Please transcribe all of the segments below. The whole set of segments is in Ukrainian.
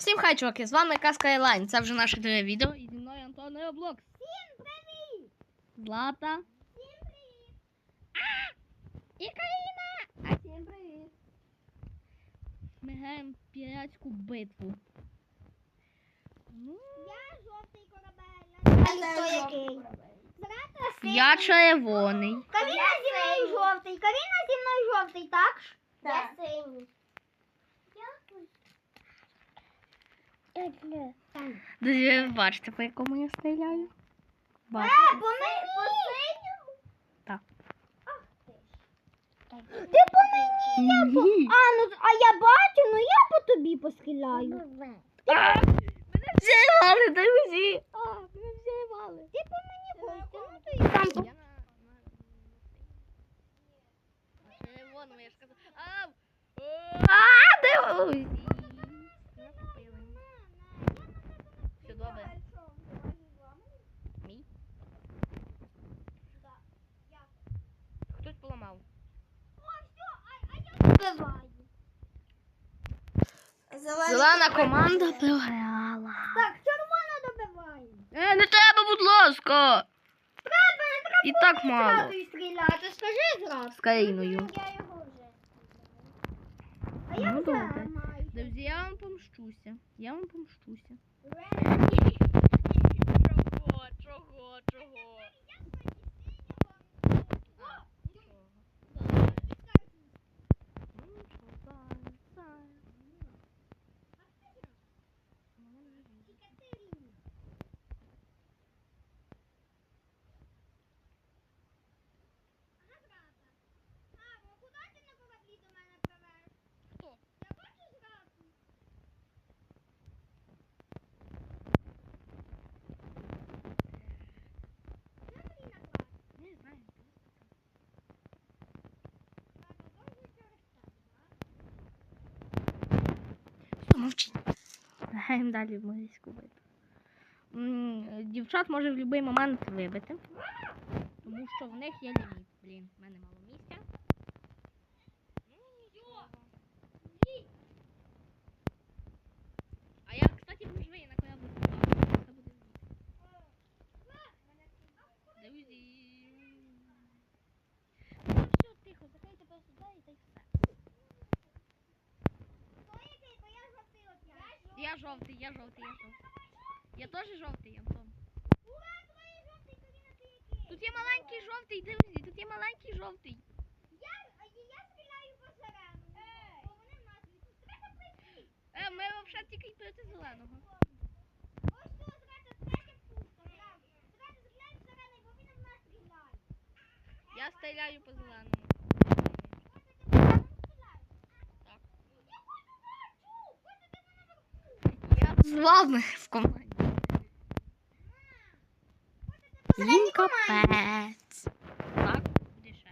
Всім хай, чуваки, з вами Казка Елайн. Це вже наше друге відео. І зі мною Антон Роблок. Всім привіт! Злата. Всім привіт! І Каріна. А всім привіт. Ми граємо в піратську битву. Ну, Я жовтий корабель. А хто який? Синій. я червоний. Каріна зі мною жовтий. Каріна зі мною жовтий, так? Я синій. Друзі, ви бачите, по якому я стріляю? Бачите? Е, по мені. По синьому? Так. Ах ти ж. Ти по мені. Я по... Ні. А, ну, а я бачу, ну я по тобі постріляю. А, Мене взірвали, друзі. А, мене взірвали. Ти по мені постріляй. Ну, Там по... Я на, на, на червоному, я ж казав. Ау! А, друзі! Накупили. Все добре. Мій? Хтось поламав. Команда програла. Так, червоно добиваємо. Е, не треба, будь ласка. Треба, не треба І так мало. зразу стріляти. Скажи зразу. З Каріною. Я його вже. А я Ну, вже добре. маю. Друзі, я вам помщуся. Я вам помщуся. Чого, чого, чого? Все, мовчіть. Граємо далі в морську битву. Дівчат може в будь-який момент вибити. Тому що в них є ліміт. Блін, в мене мало місця. Ну, нічого. А я, кстати, можу і на кораблі. Це буде Друзі. Ну все, тихо, закрийте просто двері та й все. Я жовтий, я жовтий, я жовтий. Я теж жовтий, Антон. Тут є маленький жовтий, друзі, тут є маленький жовтий. Е, ми взагалі тільки проти зеленого. Я стріляю по зеленому. З вами в команді. Їм капець. Так, куди ще?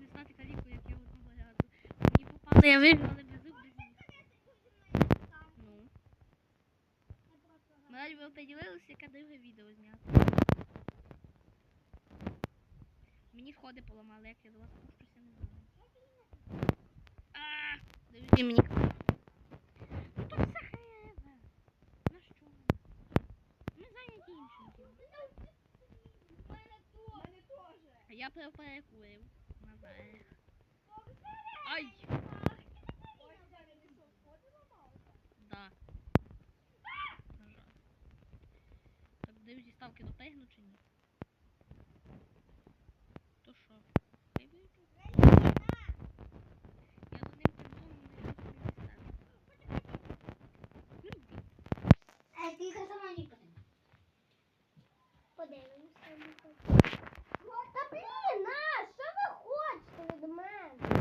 Не знати каліку, як я одного разу. Мені попали, я виграла без зуб, без. Ну. Ми поділилися, яке друге відео зняти. Мені сходи поламали, як я до вас пущуся, не знаю. А, Друзі, мені. Ну то? Ми зайняті іншим ділом. А я перекурив. Наверх. Ай! Да. Так, друзі, ставки допригну чи ні? То що? Виберіть? Я з одним придумав, не Та блін, на, що ви хочете від мене?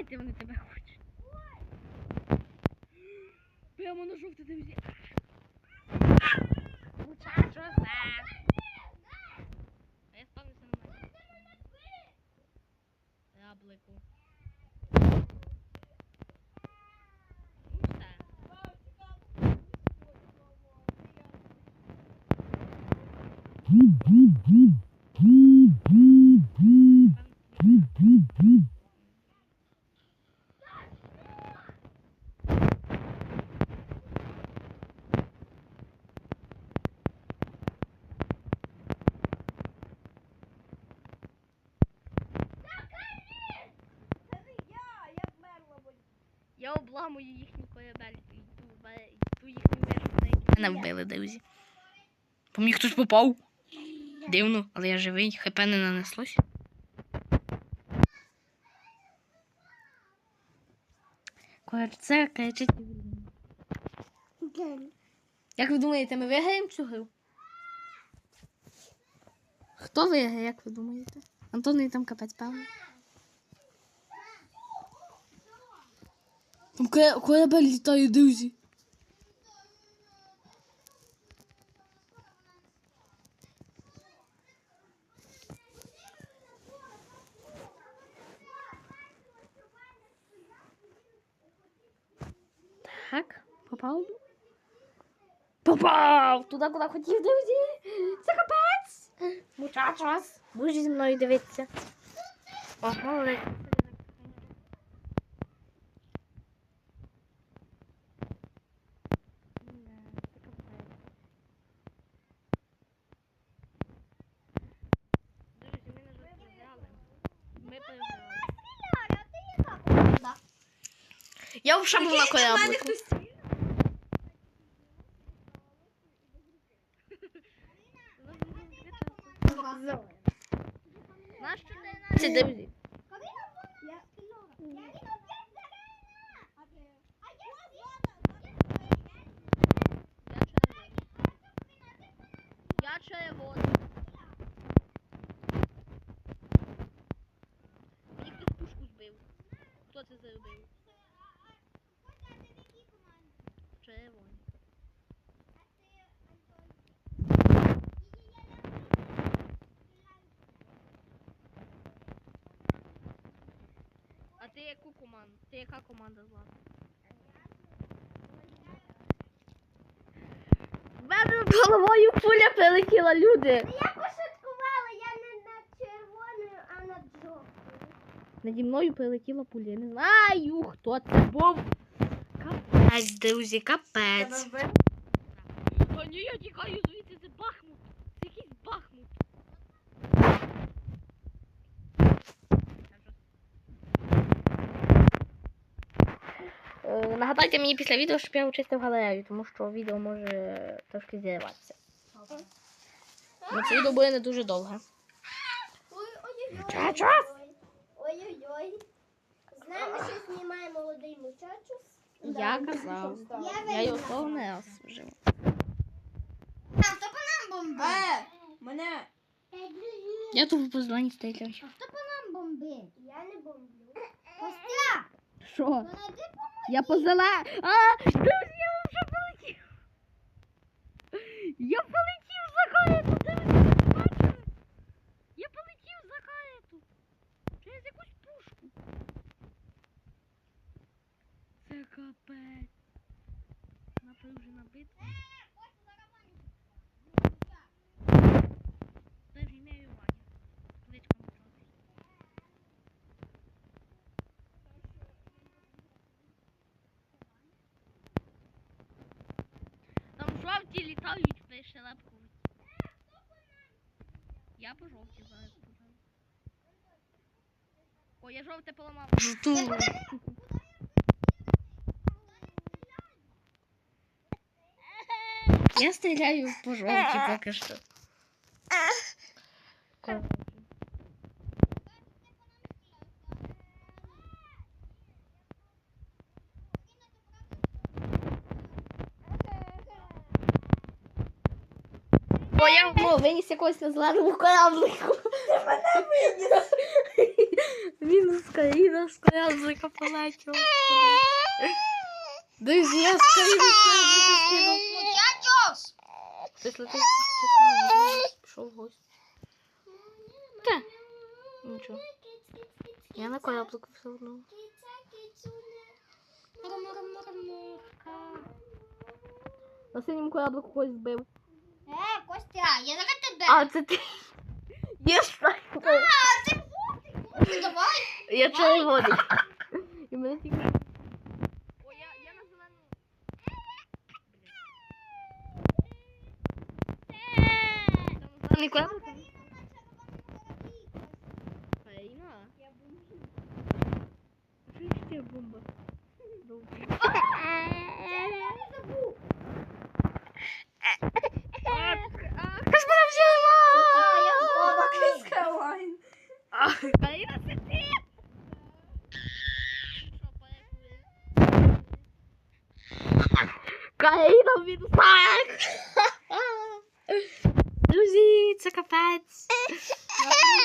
Бити вони тебе хочуть. Прямо на жовте друзі. Мучачо за. А я спав на мене. Яблику. Обламую їхню корабельку і ту, і ту їхню вежу, мене вбили, друзі. По мені хтось попав. Дивно, але я живий, хп не нанеслось. Коротше, це кричить. Як ви думаєте, ми виграємо цю гру? Хто виграє, як ви думаєте? Антон і там капець, певно. Там ко- корабель літає, друзі. Так, попав? Попав! Туди, куди хотів, друзі! Це капець! Мучачос! Будеш зі мною дивитися. О, Я вже на кораблику. Наш 14 друзі. Я червоний. Мені хтось пушку збив. Хто це зробив? Червоний. А ти яка команда злата? В мене над головою пуля прилетіла, люди. Я пошуткувала, я не над червоною, а над жовтою. Наді мною прилетіла пуля. Я не знаю, хто це був. Капець, друзі, капець. Та ні, я тікаю звідси, це Бахмут. Це якийсь Бахмут. Е, Нагадайте мені після відео, щоб я очистив галерею, тому що відео може трошки зірватися. Ну, це відео буде не дуже довге. Ой-ой-ой. Мучачос. Ой-ой-ой. Знаємо, що знімає молодий мучачус. Я казав. Я його слово не раз вжив. А хто по нам бомбить? Е, мене Я тут по зелені стріляю. А хто по нам бомбить? Я не бомблю. Костя, Що? ну по Я по зелені. А, друзі, я вже полетів. Я полетів за бачили? Я полетів за карету. Через якусь пушку. Це капець. Напружена битва. Літають пришелепкують. Я по жовті зараз подам. О, я жовте поламав. Я стріляю по жовті поки що. О, я ну, виніс якогось на зеленому кораблику. Він з країна з кораблика полетів. Друзі, я з країни з кораблика скинув. Мучачус! Хтось летить, хтось пішов в гості. Та, нічого. Я на кораблику все одно. На синьому кораблику когось збив. Е, Костя, я зараз тебе. А, це ти. Є снайпер. А, ти фу, давай. Я червоний. І мене тільки. О, я, я на зелену. Зелений кораблик. Фаїна. Чуєш ти бомба? жовтий. Я забув. Хтось мене взяла! Калайн. Каріна, це ти! Каріна, він так! Друзі, це капець.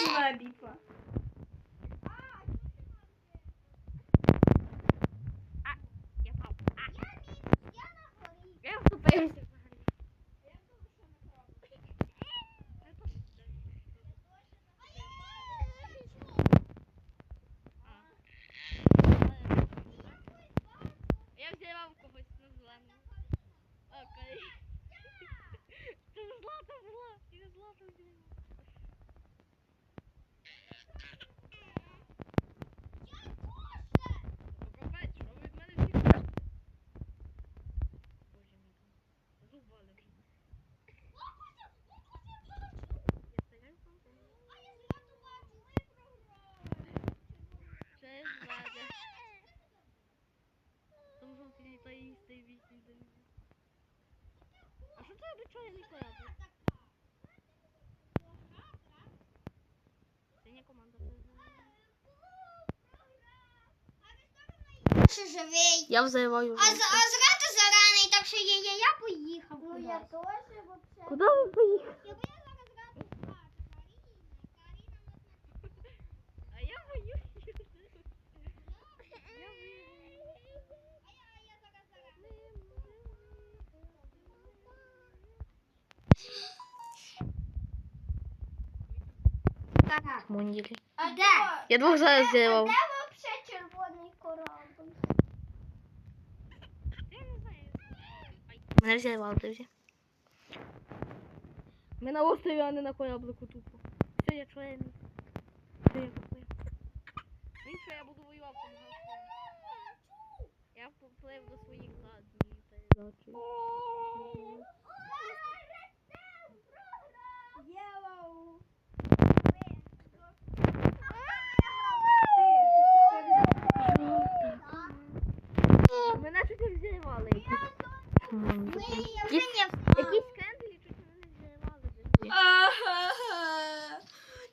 Була бітва. Я впав. Я вступився взагалі. Я взяла в когось на зелену. Окей. Це ж злата була. Я злата взяла. Капець, що ви від мене всі хочете? Боже мій. Зубали вже. Я стріляю в фонтан. Це Владя. Там жовтий літає і стає вісім до мене. А не кладу? Синя команда Ще живий. Я взриваю А, з- а зрати зараний, так що я, я, я поїхав. Ну я теж взагалі. Куди ви поїхали? Я Мундірі. А де? Я двох зараз А зірвав. де вообще червоний корабль? Мене взірвали, друзі. Ми на острові, а не на кораблику тупо. Все, я член. Все, я поплив. І що, я буду воювати. Я поплив до своїх задніх передачі. Yellow. Мене чуть не взірвали. Якісь Якісь кенделі чуть мене не взірвали. друзі.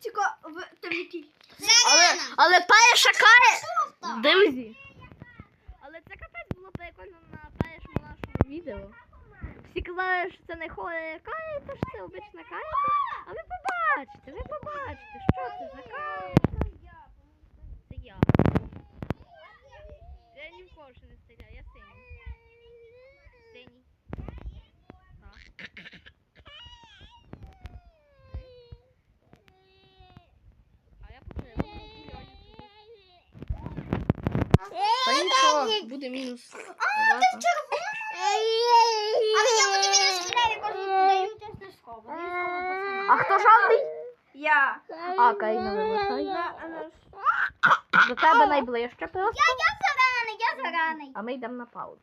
Тільки в там який. Але, але перша кає... Друзі. Але це капець було прикольно на першому нашому відео. Всі казали, що це не хоре кає, то ж це обична кая. А ви побачите, ви побачите, що це за кая. Це я. Я ні в кого ще не стріляю, я синій. Синій. Так. А я потрібно гуляю. Та нічого, буде мінус. А я буду мінус стріляю, кожен даю теж слово. А хто жовтий? Я. А, Каріна вибачай. На- на- До тебе найближче просто. Я, я зараний, я зараний. А ми йдемо на паузу.